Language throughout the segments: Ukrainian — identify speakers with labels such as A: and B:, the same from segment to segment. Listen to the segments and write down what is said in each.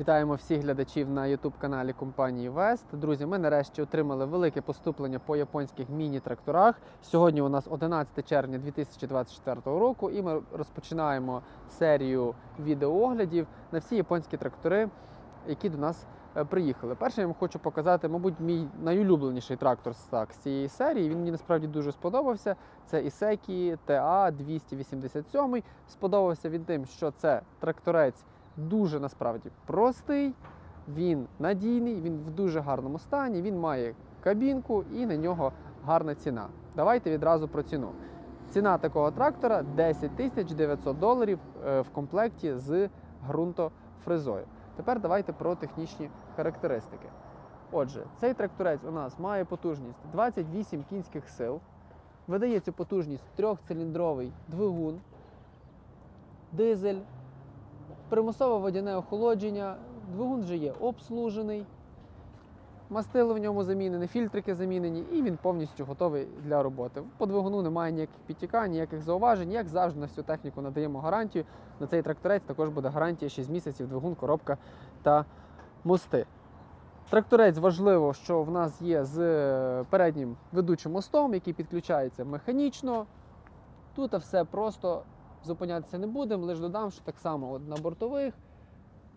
A: Вітаємо всіх глядачів на youtube каналі компанії Вест. Друзі, ми нарешті отримали велике поступлення по японських міні-тракторах. Сьогодні у нас 11 червня 2024 року, і ми розпочинаємо серію відеооглядів на всі японські трактори, які до нас е, приїхали. Перше я вам хочу показати, мабуть, мій найулюбленіший трактор так, з цієї серії. Він мені насправді дуже сподобався. Це Ісекі TA 287. Сподобався він тим, що це тракторець дуже насправді простий, він надійний, він в дуже гарному стані, він має кабінку і на нього гарна ціна. Давайте відразу про ціну. Ціна такого трактора 10 тисяч 900 доларів е, в комплекті з ґрунтофрезою. Тепер давайте про технічні характеристики. Отже, цей тракторець у нас має потужність 28 кінських сил, видає цю потужність трьохциліндровий двигун, дизель, примусове водяне охолодження, двигун вже є обслужений, мастило в ньому замінене, фільтрики замінені, і він повністю готовий для роботи. По двигуну немає ніяких підтікань, ніяких зауважень. Як завжди на всю техніку надаємо гарантію. На цей тракторець також буде гарантія 6 місяців, двигун, коробка та мости. Тракторець важливо, що в нас є з е, переднім ведучим мостом, який підключається механічно. Тут все просто зупинятися не будемо, лише додам, що так само от на бортових,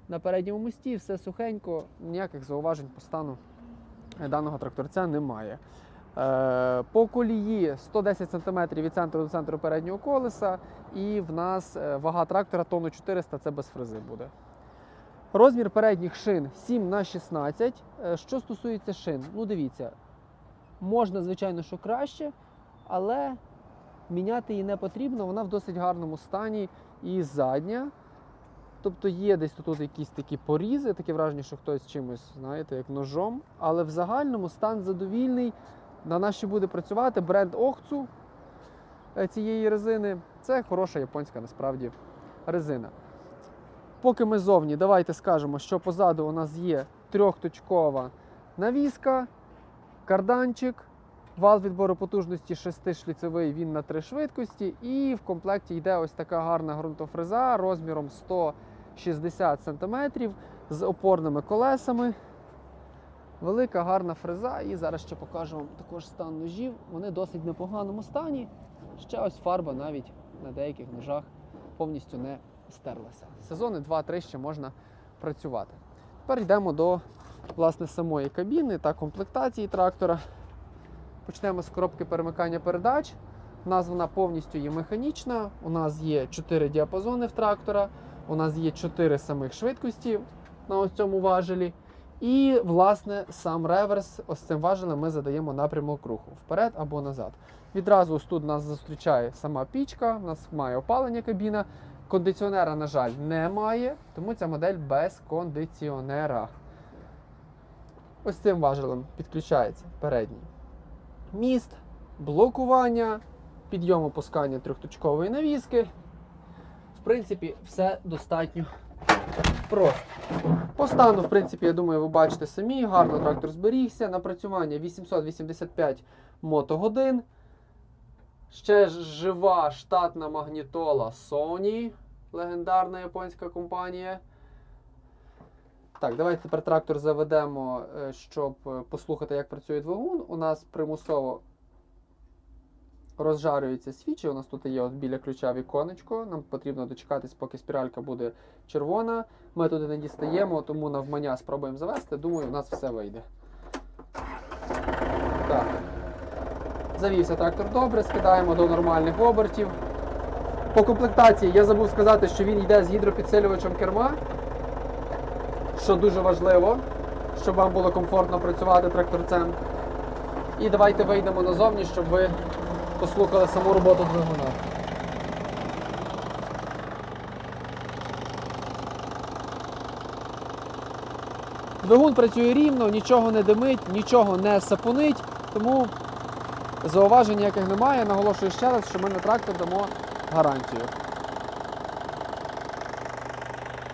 A: на передньому мості все сухенько, ніяких зауважень по стану даного тракторця немає. Е, По колії 110 см від центру до центру переднього колеса, і в нас е, вага трактора тонну 400 це без фрези буде. Розмір передніх шин 7 на 16. Е, Що стосується шин, ну дивіться, можна, звичайно, що краще, але міняти її не потрібно, вона в досить гарному стані і задня. Тобто є десь тут якісь такі порізи, таке враження, що хтось чимось, знаєте, як ножом. Але в загальному стан задовільний. На нас ще буде працювати бренд Охцу е, цієї резини. Це хороша японська насправді резина. Поки ми зовні, давайте скажемо, що позаду у нас є трьохточкова навіска, карданчик, вал відбору потужності шестишліцевий, він на три швидкості. І в комплекті йде ось така гарна ґрунтофреза розміром 160 см з опорними колесами. Велика гарна фреза, і зараз ще покажу вам також стан ножів. Вони досить непоганому стані. Ще ось фарба навіть на деяких ножах повністю не стерлася. Сезони 2-3 ще можна працювати. Тепер йдемо до власне самої кабіни та комплектації трактора. Почнемо з коробки перемикання передач. У нас вона повністю є механічна. У нас є 4 діапазони в трактора, у нас є 4 самих швидкості на ось цьому важелі. І, власне, сам реверс, ось цим важелем ми задаємо напрямок руху вперед або назад. Відразу ось тут нас зустрічає сама пічка, у нас має опалення кабіна. Кондиціонера, на жаль, немає, тому ця модель без кондиціонера. Ось цим важелем підключається передній міст, блокування, підйом опускання трьохточкової навіски. В принципі, все достатньо просто. По стану, в принципі, я думаю, ви бачите самі, гарно трактор зберігся. Напрацювання 885 мотогодин. Ще жива штатна магнітола Sony, легендарна японська компанія. Так, давайте тепер трактор заведемо, е, щоб е, послухати, як працює двигун. У нас примусово розжарюються свічі. У нас тут є от біля ключа віконечко. Нам потрібно дочекатись, поки спіралька буде червона. Ми туди не дістаємо, тому навмання спробуємо завести. Думаю, у нас все вийде. Так. Завівся трактор добре, скидаємо до нормальних обертів. По комплектації я забув сказати, що він йде з гідропідсилювачем керма, що дуже важливо, щоб вам було комфортно працювати тракторцем. І давайте вийдемо назовні, щоб ви послухали саму роботу двигуна. Двигун працює рівно, нічого не димить, нічого не сапунить, тому зауважень ніяких немає. Наголошую ще раз, що ми на трактор дамо гарантію.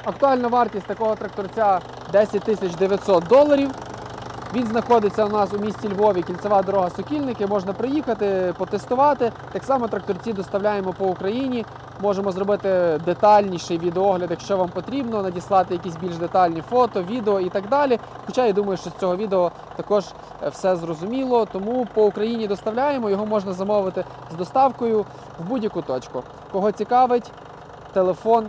A: Актуальна вартість такого тракторця 10 900 доларів. Він знаходиться у нас у місті Львові, кільцева дорога Сокільники. Можна приїхати, потестувати. Так само тракторці доставляємо по Україні. можемо зробити детальніший відеогляд, якщо вам потрібно, надіслати якісь більш детальні фото, відео і так далі. Хоча я думаю, що з цього відео також е, все зрозуміло. Тому по Україні доставляємо, його можна замовити з доставкою в будь-яку точку. Кого цікавить, телефон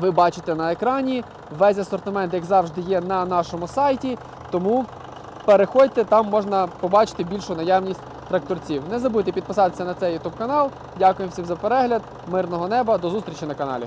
A: ви бачите на екрані. Весь асортимент, як завжди, є на нашому сайті. Тому переходьте, там можна побачити більшу наявність тракторців. Не забудьте підписатися на цей YouTube канал. Дякую всім за перегляд. Мирного неба, до зустрічі на каналі.